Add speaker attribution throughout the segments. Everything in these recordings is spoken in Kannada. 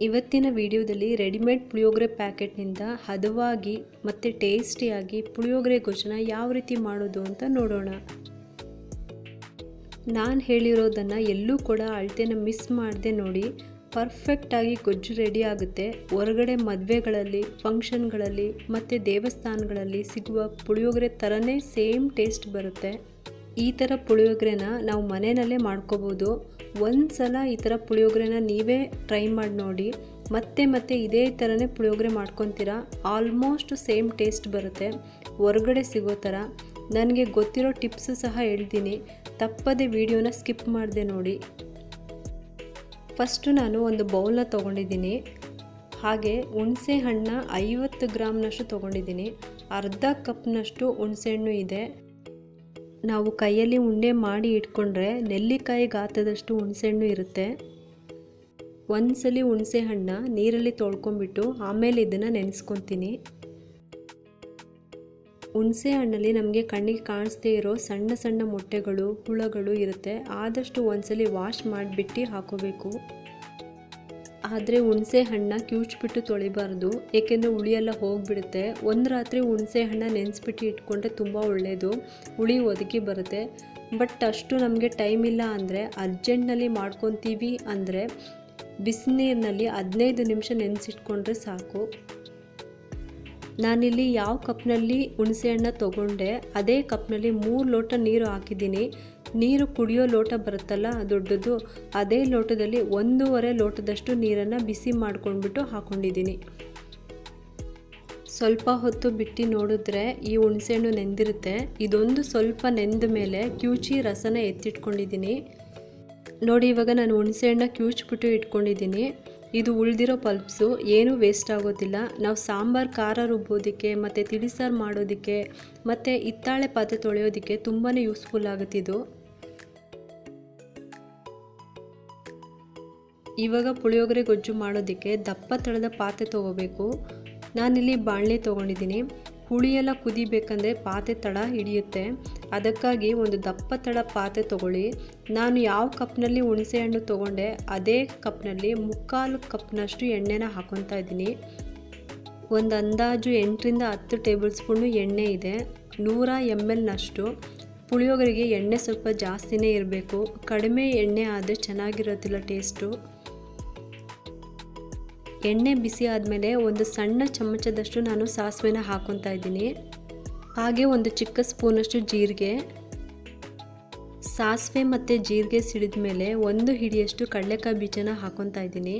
Speaker 1: ಇವತ್ತಿನ ವಿಡಿಯೋದಲ್ಲಿ ರೆಡಿಮೇಡ್ ಪುಳಿಯೋಗರೆ ಪ್ಯಾಕೆಟ್ನಿಂದ ಹದವಾಗಿ ಮತ್ತು ಟೇಸ್ಟಿಯಾಗಿ ಪುಳಿಯೋಗರೆ ಗೊಜ್ಜನ್ನ ಯಾವ ರೀತಿ ಮಾಡೋದು ಅಂತ ನೋಡೋಣ. ನಾನು ಹೇಳಿರೋದನ್ನು ಎಲ್ಲೂ ಕೂಡ ಅಳತೆನ ಮಿಸ್ ಮಾಡದೆ ನೋಡಿ. ಪರ್ಫೆಕ್ಟಾಗಿ ಗೊಜ್ಜು ರೆಡಿ ಆಗುತ್ತೆ. ಹೊರಗಡೆ ಮದುವೆಗಳಲ್ಲಿ, ಫಂಕ್ಷನ್ಗಳಲ್ಲಿ ಮತ್ತು ದೇವಸ್ಥಾನಗಳಲ್ಲಿ ಸಿಗುವ ಪುಳಿಯೋಗರೆ ಥರನೇ ಸೇಮ್ ಟೇಸ್ಟ್ ಬರುತ್ತೆ. ಈ ಥರ ಪುಳಿಯೋಗರೆನ ನಾವು ಮನೆಯಲ್ಲೇ ಮಾಡ್ಕೋಬೋದು. ಒಂದು ಸಲ ಈ ಥರ ಪುಳಿಯೋಗರೆನ ನೀವೇ ಟ್ರೈ ಮಾಡಿ ನೋಡಿ, ಮತ್ತೆ ಮತ್ತೆ ಇದೇ ಥರನೇ ಪುಳಿಯೋಗರೆ ಮಾಡ್ಕೊತೀರಾ? ಆಲ್ಮೋಸ್ಟ್ ಸೇಮ್ ಟೇಸ್ಟ್ ಬರುತ್ತೆ. ಹೊರಗಡೆ ಸಿಗೋ ಥರ. ನನಗೆ ಗೊತ್ತಿರೋ ಟಿಪ್ಸು ಸಹ ಹೇಳ್ತೀನಿ. ತಪ್ಪದೆ ವಿಡಿಯೋನ ಸ್ಕಿಪ್ ಮಾಡಿದೆ ನೋಡಿ. ಫಸ್ಟು ನಾನು ಒಂದು ಬೌಲ್ನ ತೊಗೊಂಡಿದ್ದೀನಿ. ಹಾಗೆ ಹುಣಸೆ ಹಣ್ಣು ಐವತ್ತು ಗ್ರಾಮ್ನಷ್ಟು ತೊಗೊಂಡಿದ್ದೀನಿ. ಅರ್ಧ ಕಪ್ನಷ್ಟು ಹುಣಸೆಹಣ್ಣು ಇದೆ. ನಾವು ಕೈಯಲ್ಲಿ ಉಂಡೆ ಮಾಡಿ ಇಟ್ಕೊಂಡ್ರೆ ನೆಲ್ಲಿಕಾಯಿ ಗಾತ್ರದಷ್ಟು ಹುಣಸೆಹಣ್ಣು ಇರುತ್ತೆ. ಒಂದ್ಸಲಿ ಹುಣಸೆ ಹಣ್ಣನ್ನ ನೀರಲ್ಲಿ ತೊಳ್ಕೊಂಬಿಟ್ಟು ಆಮೇಲೆ ಇದನ್ನು ನೆನೆಸ್ಕೊತೀನಿ. ಹುಣಸೆ ಹಣ್ಣಲ್ಲಿ ನಮಗೆ ಕಣ್ಣಿಗೆ ಕಾಣಿಸ್ದೇ ಇರೋ ಸಣ್ಣ ಸಣ್ಣ ಮೊಟ್ಟೆಗಳು, ಹುಳಗಳು ಇರುತ್ತೆ. ಆದಷ್ಟು ಒಂದ್ಸಲಿ ವಾಶ್ ಮಾಡಿಬಿಟ್ಟು ಹಾಕೋಬೇಕು. ಆದರೆ ಹುಣಸೆ ಹಣ್ಣ ಕಿವುಚ್ಬಿಟ್ಟು ತೊಳಿಬಾರ್ದು, ಏಕೆಂದರೆ ಹುಳಿಯೆಲ್ಲ ಹೋಗಿಬಿಡುತ್ತೆ. ಒಂದು ರಾತ್ರಿ ಹುಣಸೆ ಹಣ್ಣ ನೆನೆಸ್ಬಿಟ್ಟು ಇಟ್ಕೊಂಡ್ರೆ ತುಂಬ ಒಳ್ಳೆಯದು ಹುಳಿ ಒದಗಿ ಬರುತ್ತೆ. ಬಟ್ ಅಷ್ಟು ನಮಗೆ ಟೈಮ್ ಇಲ್ಲ ಅಂದರೆ, ಅರ್ಜೆಂಟ್ನಲ್ಲಿ ಮಾಡ್ಕೊತೀವಿ ಅಂದರೆ, ಬಿಸಿನೀರಿನಲ್ಲಿ ಹದಿನೈದು ನಿಮಿಷ ನೆನೆಸಿಟ್ಕೊಂಡ್ರೆ ಸಾಕು. ನಾನಿಲ್ಲಿ ಯಾವ ಕಪ್ನಲ್ಲಿ ಹುಣಸೆ ಹಣ್ಣ ತೊಗೊಂಡೆ, ಅದೇ ಕಪ್ನಲ್ಲಿ ಮೂರು ಲೋಟ ನೀರು ಹಾಕಿದ್ದೀನಿ. ನೀರು ಕುಡಿಯೋ ಲೋಟ ಬರುತ್ತಲ್ಲ ದೊಡ್ಡದು, ಅದೇ ಲೋಟದಲ್ಲಿ ಒಂದೂವರೆ ಲೋಟದಷ್ಟು ನೀರನ್ನು ಬಿಸಿ ಮಾಡ್ಕೊಂಡ್ಬಿಟ್ಟು ಹಾಕ್ಕೊಂಡಿದ್ದೀನಿ ಸ್ವಲ್ಪ ಹೊತ್ತು ಬಿಟ್ಟು ನೋಡಿದ್ರೆ ಈ ಹುಣಸೆಹಣ್ಣು ನೆಂದಿರುತ್ತೆ. ಇದೊಂದು ಸ್ವಲ್ಪ ನೆಂದ ಮೇಲೆ ಕ್ಯೂಚಿ ರಸನ ಎತ್ತಿಟ್ಕೊಂಡಿದ್ದೀನಿ. ನೋಡಿ, ಇವಾಗ ನಾನು ಹುಣಸೆಹಣ್ಣ ಕ್ಯೂಚ್ಬಿಟ್ಟು ಇಟ್ಕೊಂಡಿದ್ದೀನಿ. ಇದು ಉಳಿದಿರೋ ಪಲ್ಪ್ಸು, ಏನೂ ವೇಸ್ಟ್ ಆಗೋದಿಲ್ಲ. ನಾವು ಸಾಂಬಾರು, ಖಾರ ರುಬ್ಬೋದಕ್ಕೆ, ಮತ್ತು ತಿಳಿಸಾರು ಮಾಡೋದಕ್ಕೆ, ಮತ್ತು ಹಿತ್ತಾಳೆ ಪಾತ್ರೆ ತೊಳೆಯೋದಕ್ಕೆ ತುಂಬಾ ಯೂಸ್ಫುಲ್ ಆಗುತ್ತಿದ್ದು ಇವಾಗ ಪುಳಿಯೋಗರೆ ಗೊಜ್ಜು ಮಾಡೋದಕ್ಕೆ ದಪ್ಪ ತಳದ ಪಾತ್ರೆ ತೊಗೋಬೇಕು. ನಾನಿಲ್ಲಿ ಬಾಣಲೆ ತೊಗೊಂಡಿದ್ದೀನಿ. ಹುಳಿಯೆಲ್ಲ ಕುದಿಬೇಕಂದ್ರೆ ಪಾತ್ರೆ ತಳ ಹಿಡಿಯುತ್ತೆ. ಅದಕ್ಕಾಗಿ ಒಂದು ದಪ್ಪ ತಳ ಪಾತ್ರೆ ತೊಗೊಳ್ಳಿ. ನಾನು ಯಾವ ಕಪ್ನಲ್ಲಿ ಹುಣಸೆ ಹಣ್ಣು ತೊಗೊಂಡೆ, ಅದೇ ಕಪ್ನಲ್ಲಿ ಮುಕ್ಕಾಲು ಕಪ್ನಷ್ಟು ಎಣ್ಣೆನ ಹಾಕೊತಾ ಇದ್ದೀನಿ. ಒಂದು ಅಂದಾಜು ಎಂಟರಿಂದ ಹತ್ತು ಟೇಬಲ್ ಸ್ಪೂನು ಎಣ್ಣೆ ಇದೆ. ನೂರ ಎಂ ಎಲ್ನಷ್ಟು ಪುಳಿಯೋಗರೆಗೆ ಎಣ್ಣೆ ಸ್ವಲ್ಪ ಜಾಸ್ತಿನೇ ಇರಬೇಕು. ಕಡಿಮೆ ಎಣ್ಣೆ ಆದರೆ ಚೆನ್ನಾಗಿರೋದಿಲ್ಲ ಟೇಸ್ಟು. ಎಣ್ಣೆ ಬಿಸಿ ಆದಮೇಲೆ ಒಂದು ಸಣ್ಣ ಚಮಚದಷ್ಟು ನಾನು ಸಾಸಿವೆನ ಹಾಕೊತಾ ಇದ್ದೀನಿ. ಹಾಗೆ ಒಂದು ಚಿಕ್ಕ ಸ್ಪೂನಷ್ಟು ಜೀರಿಗೆ. ಸಾಸಿವೆ ಮತ್ತು ಜೀರಿಗೆ ಸಿಡಿದ ಮೇಲೆ ಒಂದು ಹಿಡಿಯಷ್ಟು ಕಡಲೆಕಾಯಿ ಬೀಜನ ಹಾಕೊತಾ ಇದ್ದೀನಿ.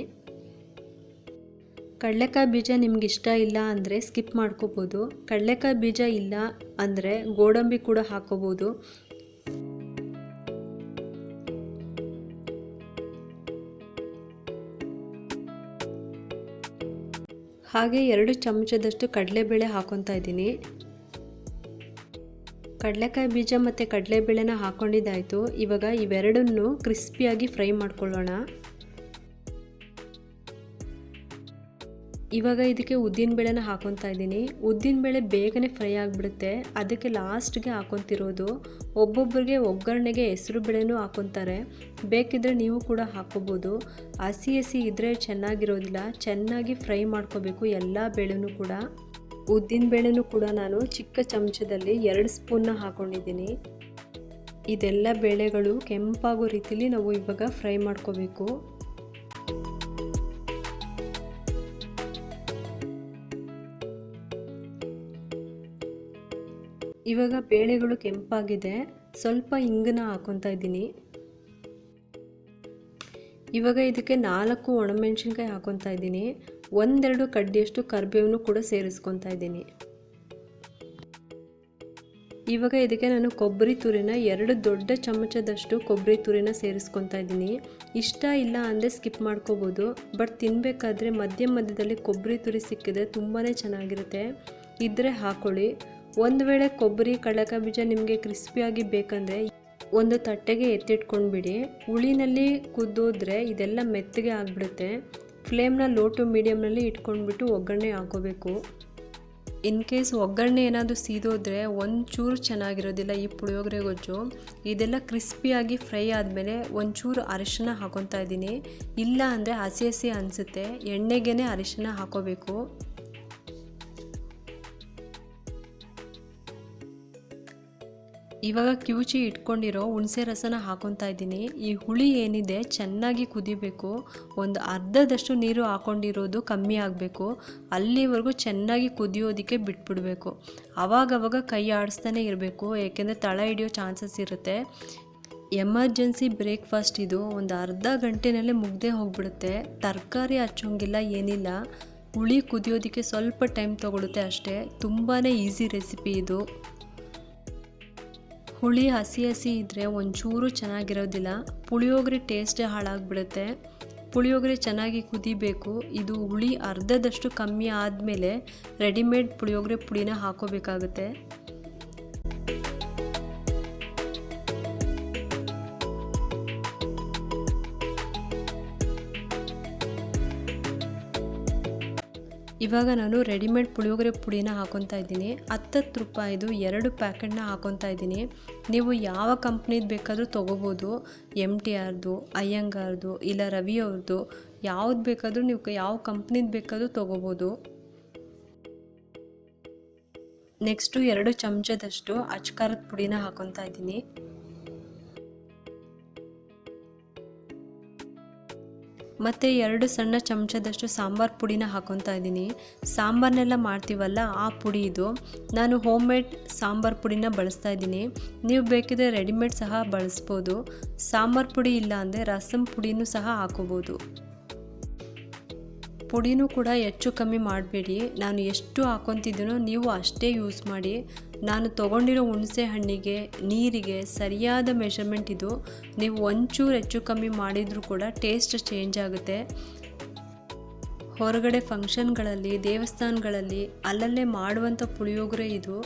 Speaker 1: ಕಡಲೆಕಾಯಿ ಬೀಜ ನಿಮ್ಗೆ ಇಷ್ಟ ಇಲ್ಲ ಅಂದರೆ ಸ್ಕಿಪ್ ಮಾಡ್ಕೋಬೋದು. ಕಡಲೆಕಾಯಿ ಬೀಜ ಇಲ್ಲ ಅಂದರೆ ಗೋಡಂಬಿ ಕೂಡ ಹಾಕೋಬೋದು. ಹಾಗೆ ಎರಡು ಚಮಚದಷ್ಟು ಕಡಲೆಬೇಳೆ ಹಾಕೊತಾ ಇದ್ದೀನಿ. ಕಡಲೆಕಾಯಿ ಬೀಜ ಮತ್ತು ಕಡಲೆಬೇಳೆನ ಹಾಕ್ಕೊಂಡಿದ್ದಾಯಿತು ಇವಾಗ ಇವೆರಡನ್ನು ಕ್ರಿಸ್ಪಿಯಾಗಿ ಫ್ರೈ ಮಾಡ್ಕೊಳ್ಳೋಣ. ಇವಾಗ ಇದಕ್ಕೆ ಉದ್ದಿನ ಬೇಳೆನ ಹಾಕೊತಾ ಇದ್ದೀನಿ. ಉದ್ದಿನ ಬೇಳೆ ಬೇಗನೆ ಫ್ರೈ ಆಗಿಬಿಡುತ್ತೆ. ಅದಕ್ಕೆ ಲಾಸ್ಟ್ಗೆ ಹಾಕೊತಿರೋದು ಒಬ್ಬೊಬ್ಬರಿಗೆ ಒಗ್ಗರಣೆಗೆ ಹೆಸರು ಬೇಳೆನೂ ಹಾಕೊತಾರೆ ಬೇಕಿದ್ರೆ ನೀವು ಕೂಡ ಹಾಕೋಬೋದು. ಹಸಿ ಹಸಿ ಇದ್ದರೆ ಚೆನ್ನಾಗಿರೋದಿಲ್ಲ. ಚೆನ್ನಾಗಿ ಫ್ರೈ ಮಾಡ್ಕೋಬೇಕು ಎಲ್ಲ ಬೇಳೆನೂ ಕೂಡ. ಉದ್ದಿನ ಬೇಳೆನೂ ಕೂಡ ನಾನು ಚಿಕ್ಕ ಚಮಚದಲ್ಲಿ ಎರಡು ಸ್ಪೂನ್ನ ಹಾಕೊಂಡಿದ್ದೀನಿ. ಇದೆಲ್ಲ ಬೇಳೆಗಳು ಕೆಂಪಾಗೋ ರೀತಿಲಿ ನಾವು ಇವಾಗ ಫ್ರೈ ಮಾಡ್ಕೋಬೇಕು. ಇವಾಗ ಬೇಳೆಗಳು ಕೆಂಪಾಗಿದೆ. ಸ್ವಲ್ಪ ಇಂಗನ್ನ ಹಾಕೊತಾ ಇದ್ದೀನಿ. ಇವಾಗ ಇದಕ್ಕೆ ನಾಲ್ಕು ಒಣಮೆಣಸಿನ್ಕಾಯಿ ಹಾಕೊತಾ ಇದ್ದೀನಿ. ಒಂದೆರಡು ಕಡ್ಡಿಯಷ್ಟು ಕರಿಬೇವನ್ನು ಕೂಡ ಸೇರಿಸ್ಕೊತಾ ಇದ್ದೀನಿ. ಇವಾಗ ಇದಕ್ಕೆ ನಾನು ಕೊಬ್ಬರಿ ತುರಿನ ಎರಡು ದೊಡ್ಡ ಚಮಚದಷ್ಟು ಕೊಬ್ಬರಿ ತುರಿನ ಸೇರಿಸ್ಕೊತಾ ಇದ್ದೀನಿ. ಇಷ್ಟ ಇಲ್ಲ ಅಂದರೆ ಸ್ಕಿಪ್ ಮಾಡ್ಕೋಬೋದು. ಬಟ್ ತಿನ್ನಬೇಕಾದ್ರೆ ಮಧ್ಯ ಮಧ್ಯದಲ್ಲಿ ಕೊಬ್ಬರಿ ತುರಿ ಸಿಕ್ಕಿದ್ರೆ ತುಂಬಾ ಚೆನ್ನಾಗಿರುತ್ತೆ. ಇದ್ದರೆ ಹಾಕೊಳ್ಳಿ. ಒಂದು ವೇಳೆ ಕೊಬ್ಬರಿ ಬೀಜ ನಿಮಗೆ ಕ್ರಿಸ್ಪಿಯಾಗಿ ಬೇಕಂದರೆ ಒಂದು ತಟ್ಟೆಗೆ ಎತ್ತಿಟ್ಕೊಂಡ್ಬಿಡಿ. ಹುಳಿನಲ್ಲಿ ಕುದ್ದೋದ್ರೆ ಇದೆಲ್ಲ ಮೆತ್ತಗೆ ಆಗಿಬಿಡುತ್ತೆ. ಫ್ಲೇಮ್ನ ಲೋ ಟು ಮೀಡಿಯಮ್ನಲ್ಲಿ ಇಟ್ಕೊಂಡ್ಬಿಟ್ಟು ಒಗ್ಗರಣೆ ಹಾಕೋಬೇಕು. ಇನ್ ಕೇಸ್ ಒಗ್ಗರಣೆ ಏನಾದರೂ ಸೀದೋದ್ರೆ ಒಂಚೂರು ಚೆನ್ನಾಗಿರೋದಿಲ್ಲ ಈ ಪುಳಿಯೋಗರೆ ಗೊಜ್ಜು. ಇದೆಲ್ಲ ಕ್ರಿಸ್ಪಿಯಾಗಿ ಫ್ರೈ ಆದಮೇಲೆ ಒಂಚೂರು ಅರಿಶಿನ ಹಾಕೊತಾ ಇದ್ದೀನಿ. ಇಲ್ಲ ಅಂದರೆ ಹಸಿ ಹಸಿ ಅನಿಸುತ್ತೆ. ಎಣ್ಣೆಗೇ ಅರಿಶಿನ ಹಾಕೋಬೇಕು. ಇವಾಗ ಕಿವುಚಿ ಇಟ್ಕೊಂಡಿರೋ ಹುಣಸೆ ರಸನ ಹಾಕೊತಾ ಇದ್ದೀನಿ. ಈ ಹುಳಿ ಏನಿದೆ ಚೆನ್ನಾಗಿ ಕುದಿಬೇಕು. ಒಂದು ಅರ್ಧದಷ್ಟು ನೀರು ಹಾಕೊಂಡಿರೋದು ಕಮ್ಮಿ ಆಗಬೇಕು. ಅಲ್ಲಿವರೆಗೂ ಚೆನ್ನಾಗಿ ಕುದಿಯೋದಕ್ಕೆ ಬಿಟ್ಬಿಡಬೇಕು. ಅವಾಗವಾಗ ಕೈ ಆಡಿಸ್ತಾನೆ ಇರಬೇಕು. ಏಕೆಂದರೆ ತಳ ಹಿಡಿಯೋ ಚಾನ್ಸಸ್ ಇರುತ್ತೆ. ಎಮರ್ಜೆನ್ಸಿ ಬ್ರೇಕ್ಫಾಸ್ಟ್ ಇದು. ಒಂದು ಅರ್ಧ ಗಂಟೆನಲ್ಲೇ ಮುಗ್ದೇ ಹೋಗ್ಬಿಡುತ್ತೆ. ತರಕಾರಿ ಹಚ್ಚೋಂಗಿಲ್ಲ ಏನಿಲ್ಲ. ಹುಳಿ ಕುದಿಯೋದಕ್ಕೆ ಸ್ವಲ್ಪ ಟೈಮ್ ತೊಗೊಳುತ್ತೆ ಅಷ್ಟೇ. ತುಂಬಾ ಈಸಿ ರೆಸಿಪಿ ಇದು. ಹುಳಿ ಹಸಿ ಹಸಿ ಇದ್ದರೆ ಒಂಚೂರು ಚೆನ್ನಾಗಿರೋದಿಲ್ಲ. ಪುಳಿಯೋಗರೆ ಟೇಸ್ಟೇ ಹಾಳಾಗ್ಬಿಡುತ್ತೆ. ಪುಳಿಯೋಗರೆ ಚೆನ್ನಾಗಿ ಕುದಿಬೇಕು. ಇದು ಹುಳಿ ಅರ್ಧದಷ್ಟು ಕಮ್ಮಿ ಆದಮೇಲೆ ರೆಡಿಮೇಡ್ ಪುಳಿಯೋಗರೆ ಪುಡಿನ ಹಾಕೋಬೇಕಾಗುತ್ತೆ. ಇವಾಗ ನಾನು ರೆಡಿಮೇಡ್ ಪುಳಿಯೋಗರೆ ಪುಡಿನ ಹಾಕೊತಾ ಇದ್ದೀನಿ. ಹತ್ತತ್ತು ರೂಪಾಯಿದು ಎರಡು ಪ್ಯಾಕೆಟ್ನ ಹಾಕೊತಾ ಇದ್ದೀನಿ. ನೀವು ಯಾವ ಕಂಪ್ನಿದು ಬೇಕಾದರೂ ತೊಗೋಬೋದು. ಎಂ ಟಿ ಆರ್ದು, ಅಯ್ಯಂಗಾರ್ದು ಇಲ್ಲ ರವಿ ಅವ್ರದ್ದು ಯಾವ್ದು ಬೇಕಾದರೂ ನೀವು ಯಾವ ಕಂಪ್ನಿದು ಬೇಕಾದರೂ ತೊಗೋಬೋದು. ನೆಕ್ಸ್ಟು ಎರಡು ಚಮಚದಷ್ಟು ಅಚ್ಕಾರದ ಪುಡಿನ ಹಾಕೊತಾ ಇದ್ದೀನಿ. ಮತ್ತು ಎರಡು ಸಣ್ಣ ಚಮಚದಷ್ಟು ಸಾಂಬಾರು ಪುಡಿನ ಹಾಕೊತಾ ಇದ್ದೀನಿ. ಸಾಂಬಾರನ್ನೆಲ್ಲ ಮಾಡ್ತೀವಲ್ಲ, ಆ ಪುಡಿ ಇದು. ನಾನು ಹೋಮ್ ಮೇಡ್ ಸಾಂಬಾರು ಪುಡಿನ ಬಳಸ್ತಾ ಇದ್ದೀನಿ. ನೀವು ಬೇಕಿದ್ರೆ ರೆಡಿಮೇಡ್ ಸಹ ಬಳಸ್ಬೋದು. ಸಾಂಬಾರು ಪುಡಿ ಇಲ್ಲ ಅಂದರೆ ರಸಮ್ ಪುಡಿನೂ ಸಹ ಹಾಕೋಬೋದು. ಪುಡಿನೂ ಕೂಡ ಹೆಚ್ಚು ಕಮ್ಮಿ ಮಾಡಬೇಡಿ. ನಾನು ಎಷ್ಟು ಹಾಕೊತಿದ್ದೀನೋ ನೀವು ಅಷ್ಟೇ ಯೂಸ್ ಮಾಡಿ. ನಾನು ತಗೊಂಡಿರೋ ಹುಣಸೆ ಹಣ್ಣಿಗೆ ನೀರಿಗೆ ಸರಿಯಾದ ಮೆಷರ್ಮೆಂಟ್ ಇದು. ನೀವು ಒಂಚೂರು ಹೆಚ್ಚು ಕಮ್ಮಿ ಮಾಡಿದರೂ ಕೂಡ ಟೇಸ್ಟ್ ಚೇಂಜ್ ಆಗುತ್ತೆ. ಹೊರಗಡೆ ಫಂಕ್ಷನ್ಗಳಲ್ಲಿ ದೇವಸ್ಥಾನಗಳಲ್ಲಿ ಅಲ್ಲಲ್ಲೇ ಮಾಡುವಂಥ ಪುಳಿಯೋಗರೆ ಇದು.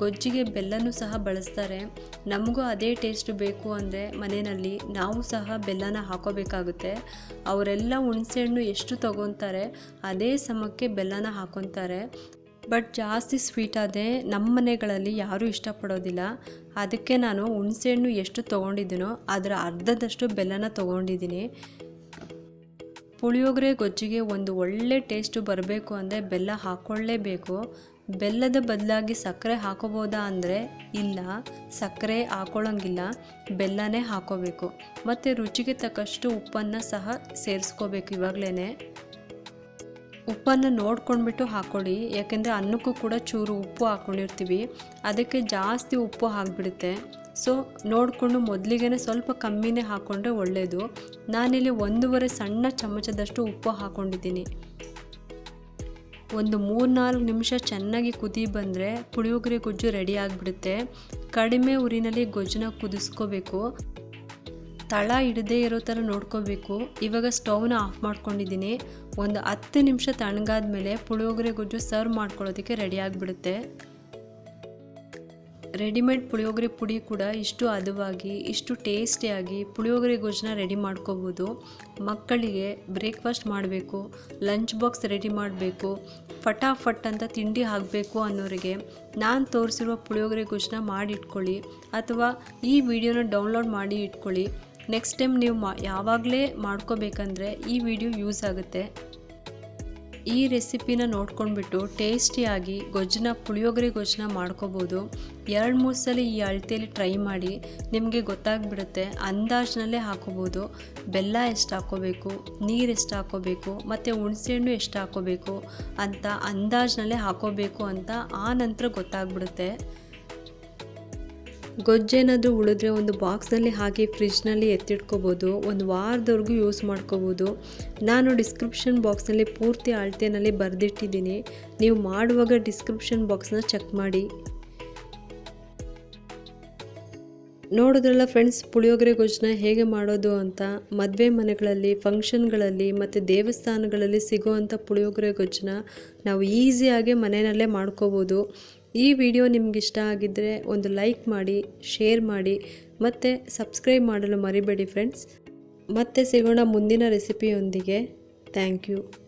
Speaker 1: ಗೊಜ್ಜಿಗೆ ಬೆಲ್ಲನೂ ಸಹ ಬಳಸ್ತಾರೆ. ನಮಗೂ ಅದೇ ಟೇಸ್ಟ್ ಬೇಕು ಅಂದರೆ ಮನೆಯಲ್ಲಿ ನಾವು ಸಹ ಬೆಲ್ಲನ ಹಾಕೋಬೇಕಾಗುತ್ತೆ. ಅವರೆಲ್ಲ ಹುಣಸೆಹಣ್ಣು ಎಷ್ಟು ತಗೊತಾರೆ, ಅದೇ ಸಮಕ್ಕೆ ಬೆಲ್ಲನ ಹಾಕೊತಾರೆ. ಬಟ್ ಜಾಸ್ತಿ ಸ್ವೀಟ್ ಆದರೆ ನಮ್ಮ ಮನೆಗಳಲ್ಲಿ ಯಾರೂ ಇಷ್ಟಪಡೋದಿಲ್ಲ. ಅದಕ್ಕೆ ನಾನು ಹುಣಸೆಹಣ್ಣು ಎಷ್ಟು ತೊಗೊಂಡಿದ್ದೀನೋ ಅದರ ಅರ್ಧದಷ್ಟು ಬೆಲ್ಲನ ತೊಗೊಂಡಿದ್ದೀನಿ. ಪುಳಿಯೋಗರೆ, ಗೊಜ್ಜಿಗೆ ಒಂದು ಒಳ್ಳೆ ಟೇಸ್ಟು ಬರಬೇಕು ಅಂದರೆ ಬೆಲ್ಲ ಹಾಕ್ಕೊಳ್ಳೇಬೇಕು ಬೆಲ್ಲದ ಬದಲಾಗಿ ಸಕ್ಕರೆ ಹಾಕೋಬೋದಾ ಅಂದರೆ ಇಲ್ಲ. ಸಕ್ಕರೆ ಹಾಕೊಳ್ಳೋಂಗಿಲ್ಲ. ಬೆಲ್ಲನೇ ಹಾಕೋಬೇಕು. ಮತ್ತು ರುಚಿಗೆ ತಕ್ಕಷ್ಟು ಉಪ್ಪನ್ನು ಸಹ ಸೇರಿಸ್ಕೋಬೇಕು ಇವಾಗಲೇ ಉಪ್ಪನ್ನು ನೋಡ್ಕೊಂಡ್ಬಿಟ್ಟು ಹಾಕ್ಕೊಳ್ಳಿ. ಯಾಕೆಂದರೆ ಅನ್ನಕ್ಕೂ ಕೂಡ ಚೂರು ಉಪ್ಪು ಹಾಕ್ಕೊಂಡಿರ್ತೀವಿ. ಅದಕ್ಕೆ ಜಾಸ್ತಿ ಉಪ್ಪು ಹಾಕಿಬಿಡುತ್ತೆ. ಸೊ ನೋಡಿಕೊಂಡು ಮೊದಲಿಗೆ ಸ್ವಲ್ಪ ಕಮ್ಮಿನೇ ಹಾಕ್ಕೊಂಡ್ರೆ ಒಳ್ಳೆಯದು ನಾನಿಲ್ಲಿ ಒಂದೂವರೆ ಸಣ್ಣ ಚಮಚದಷ್ಟು ಉಪ್ಪು ಹಾಕ್ಕೊಂಡಿದ್ದೀನಿ. ಒಂದು ಮೂರು ನಾಲ್ಕು ನಿಮಿಷ ಚೆನ್ನಾಗಿ ಕುದಿ ಬಂದರೆ ಪುಳಿಯೋಗರೆ ಗೊಜ್ಜು ರೆಡಿ ಆಗಿಬಿಡುತ್ತೆ. ಕಡಿಮೆ ಉರಿನಲ್ಲಿ ಗೊಜ್ಜನ್ನ ಕುದಿಸ್ಕೋಬೇಕು. ತಳ ಹಿಡದೇ ಇರೋ ಥರ ನೋಡ್ಕೋಬೇಕು. ಇವಾಗ ಸ್ಟೌವ್ನ ಆಫ್ ಮಾಡ್ಕೊಂಡಿದ್ದೀನಿ. ಒಂದು ಹತ್ತು ನಿಮಿಷ ತಣ್ಣಗಾದ ಮೇಲೆ ಪುಳಿಯೋಗರೆ ಗೊಜ್ಜು ಸರ್ವ್ ಮಾಡ್ಕೊಳ್ಳೋದಕ್ಕೆ ರೆಡಿ ಆಗಿಬಿಡುತ್ತೆ. ರೆಡಿಮೇಡ್ ಪುಳಿಯೋಗರೆ ಪುಡಿ ಕೂಡ ಇಷ್ಟು ಹದವಾಗಿ, ಇಷ್ಟು ಟೇಸ್ಟಿಯಾಗಿ ಪುಳಿಯೋಗರೆ ಗೊಜ್ಜನ್ನ ರೆಡಿ ಮಾಡ್ಕೋಬೋದು. ಮಕ್ಕಳಿಗೆ ಬ್ರೇಕ್ಫಾಸ್ಟ್ ಮಾಡಬೇಕು, ಲಂಚ್ ಬಾಕ್ಸ್ ರೆಡಿ ಮಾಡಬೇಕು, ಫಟಾಫಟ್ ಅಂತ ತಿಂಡಿ ಆಗಬೇಕು ಅನ್ನೋರಿಗೆ ನಾನು ತೋರಿಸಿರುವ ಪುಳಿಯೋಗರೆ ಗೊಜ್ಜನ್ನ ಮಾಡಿ ಇಟ್ಕೊಳ್ಳಿ ಅಥವಾ ಈ ವಿಡಿಯೋನ ಡೌನ್ಲೋಡ್ ಮಾಡಿ ಇಟ್ಕೊಳ್ಳಿ. ನೆಕ್ಸ್ಟ್ ಟೈಮ್ ನೀವು ಮಾ ಯಾವಾಗಲೇ ಮಾಡ್ಕೋಬೇಕಂದ್ರೆ ಈ ವಿಡಿಯೋ ಯೂಸ್ ಆಗುತ್ತೆ. ಈ ರೆಸಿಪಿನ ನೋಡ್ಕೊಂಡ್ಬಿಟ್ಟು ಟೇಸ್ಟಿಯಾಗಿ ಗೊಜ್ಜನ್ನ, ಪುಳಿಯೋಗರೆ ಗೊಜ್ಜನ ಮಾಡ್ಕೋಬೋದು. ಎರಡು, ಮೂರು ಸಲ ಈ ಅಳತೆಯಲ್ಲಿ ಟ್ರೈ ಮಾಡಿ ನಿಮಗೆ ಗೊತ್ತಾಗ್ಬಿಡುತ್ತೆ. ಅಂದಾಜಿನಲ್ಲೇ ಹಾಕೋಬೋದು. ಬೆಲ್ಲ ಎಷ್ಟು ಹಾಕೋಬೇಕು, ನೀರು ಎಷ್ಟು ಹಾಕೋಬೇಕು, ಮತ್ತು ಹುಣಸೆಹಣ್ಣು ಎಷ್ಟು ಹಾಕೋಬೇಕು ಅಂತ ಅಂದಾಜಿನಲ್ಲೇ ಹಾಕೋಬೇಕು ಅಂತ ಆ ನಂತರ ಗೊತ್ತಾಗ್ಬಿಡುತ್ತೆ. ಗೊಜ್ಜೇನಾದರೂ ಉಳಿದ್ರೆ ಒಂದು ಬಾಕ್ಸ್ನಲ್ಲಿ ಹಾಕಿ ಫ್ರಿಜ್ನಲ್ಲಿ ಎತ್ತಿಟ್ಕೋಬೋದು, ಒಂದು ವಾರದವರೆಗೂ ಯೂಸ್ ಮಾಡ್ಕೋಬೋದು. ನಾನು ಡಿಸ್ಕ್ರಿಪ್ಷನ್ ಬಾಕ್ಸ್ನಲ್ಲಿ ಪೂರ್ತಿ ಅಳತೆನಲ್ಲಿ ಬರೆದಿಟ್ಟಿದ್ದೀನಿ. ನೀವು ಮಾಡುವಾಗ ಡಿಸ್ಕ್ರಿಪ್ಷನ್ ಬಾಕ್ಸ್ನ ಚೆಕ್ ಮಾಡಿ. ನೋಡಿದ್ರಲ್ಲ ಫ್ರೆಂಡ್ಸ್, ಪುಳಿಯೋಗರೆ ಗೊಜ್ಜನ್ನ ಹೇಗೆ ಮಾಡೋದು ಅಂತ. ಮದುವೆ ಮನೆಗಳಲ್ಲಿ, ಫಂಕ್ಷನ್ಗಳಲ್ಲಿ ಮತ್ತು ದೇವಸ್ಥಾನಗಳಲ್ಲಿ ಸಿಗುವಂಥ ಪುಳಿಯೋಗರೆ ಗೊಜ್ಜನ್ನ ನಾವು ಈಸಿಯಾಗಿ ಮನೆಯಲ್ಲೇ ಮಾಡ್ಕೋಬೋದು. ಈ ವಿಡಿಯೋ ನಿಮ್ಗೆ ಇಷ್ಟ ಆಗಿದ್ದರೆ ಒಂದು ಲೈಕ್ ಮಾಡಿ, ಶೇರ್ ಮಾಡಿ, ಮತ್ತು ಸಬ್ಸ್ಕ್ರೈಬ್ ಮಾಡಲು ಮರಿಬೇಡಿ ಫ್ರೆಂಡ್ಸ್ ಮತ್ತೆ ಸಿಗೋಣ ಮುಂದಿನ ರೆಸಿಪಿಯೊಂದಿಗೆ ಥ್ಯಾಂಕ್ ಯು